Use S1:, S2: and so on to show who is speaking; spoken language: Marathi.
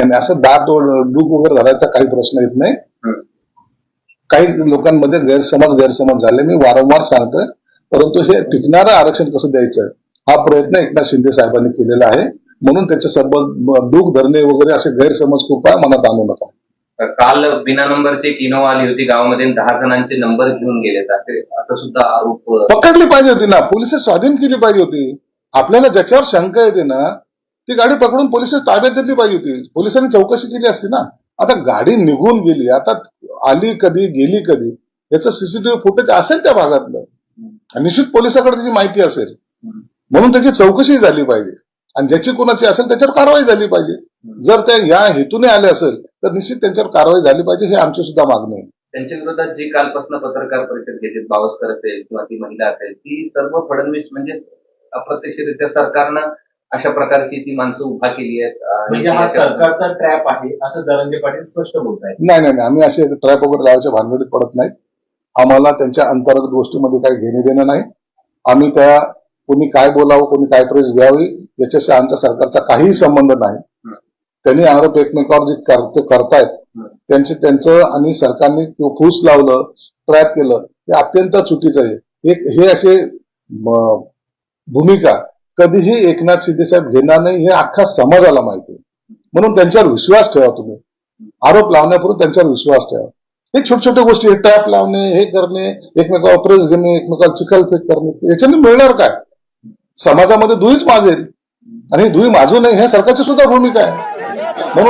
S1: आणि असं दात डूक वगैरे धरायचा काही प्रश्न येत नाही. काही लोकांमध्ये गैरसमज गैरसमज झाले. मी वारंवार सांगतोय. परंतु हे टिकणारं आरक्षण कसं द्यायचं? हा प्रयत्न एकनाथ शिंदे साहेबांनी केलेला आहे. म्हणून त्याच्या सर्व डूक धरणे वगैरे असे गैरसमज कृपया मनात आणू नका.
S2: काल बिना नंबरची एक इनोवा आली होती गावामध्ये दहा जणांचे नंबर घेऊन गेलेत असे असं सुद्धा आरोप
S1: पकडली पाहिजे होती ना. पोलीस स्वाधीन केली पाहिजे होती. आपल्याला ज्याच्यावर शंका येते ना ती गाडी पकडून पोलिसांनी ताब्यात दिली पाहिजे होती. पोलिसांनी चौकशी केली असती ना. आता गाडी निघून गेली आता आली कधी गेली कधी याचं सीसीटीव्ही फुटेज असेल त्या भागातलं. निश्चित पोलिसाकडे त्याची माहिती असेल. म्हणून त्याची चौकशी झाली पाहिजे. आणि ज्याची कोणाची असेल त्याच्यावर कारवाई झाली पाहिजे. जर त्या या हेतूने आले असेल तर निश्चित त्यांच्यावर कारवाई झाली पाहिजे हे आमची सुद्धा मागणी आहे.
S2: त्यांच्या विरोधात जी कालपासून पत्रकार परिषद घेते बावस्कर असेल किंवा ती महिला असेल ती सर्व फडणवीस म्हणजे अप्रत्यक्षरित्या सरकारनं अशा प्रकारची ती माणसं उभा केली आहेत
S3: म्हणजे हा सरकारचा ट्रॅप आहे असं दरंगे पाटील स्पष्ट बोलत आहेत
S1: नाही नाही नाही आम्ही असे ट्रॅप वगैरे लावायच्या भानगडीत पडत नाही आम्हाला त्यांच्या अंतर्गत गोष्टीमध्ये काही घेणे देणं नाही आम्ही त्या कोणी काय बोलावं कोणी काय प्रेस घ्यावी याच्याशी आमच्या सरकारचा काहीही संबंध नाही
S2: हं.
S1: त्यांनी आरोप एकमेकावर जे करतायत. त्यांचे त्यांचं आणि सरकारने किंवा फूस लावलं ट्रॅप केलं हे अत्यंत चुकीचं आहे एक हे असे भूमिका कधीही एकनाथ शिंदे साहेब घेणार नाही हे अख्खा समाजाला माहिती आहे. म्हणून त्यांच्यावर विश्वास ठेवा तुम्ही. आरोप लावण्यापूर्वी त्यांच्यावर विश्वास ठेवा. हे छोट्या छोट्या गोष्टी हे टॅप लावणे हे करणे एकमेकावर प्रेस घेणे एकमेकाला चिखलफेक करणे याच्याने मिळणार काय? समाजामध्ये दुईच माजेल. आणि दुई माजू नये हे सरकारची सुद्धा भूमिका आहे.